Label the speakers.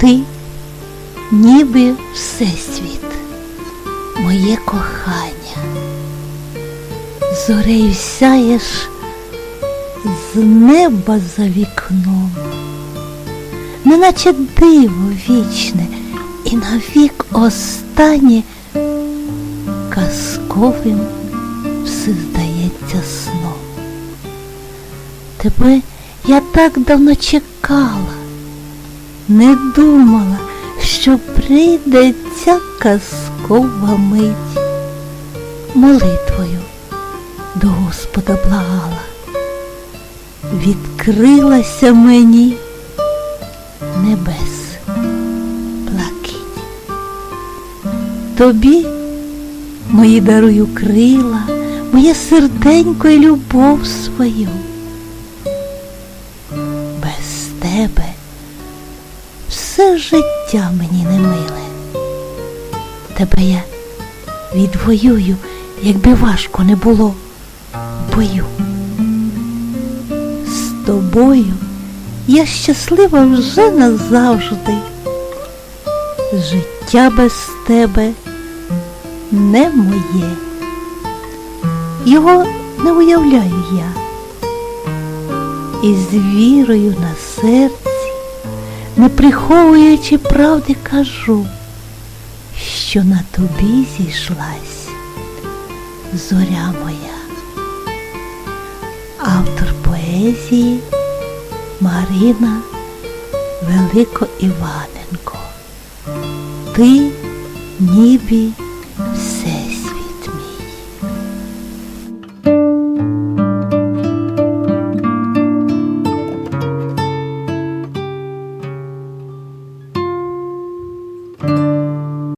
Speaker 1: Ти ніби всесвіт, моє кохання. Зорею сяєш з неба за вікном, неначе диво вічне і навік останнє казковим все здається сном. Тебе я так давно чекала, не думала, що прийде ця казкова мить. Молитвою до Господа благала, відкрилася мені небес блакить. Тобі мої дарую крила, моє серденько і любов свою. Без тебе життя мені не миле. Тебе я відвоюю, якби важко не було в бою. З тобою я щаслива вже назавжди. Життя без тебе не моє. Його не уявляю я. І з вірою на серці, не приховуючи правди, кажу, що на тобі зійшлась зоря моя. Автор поезії Марина Велико Іваненко. Ти ніби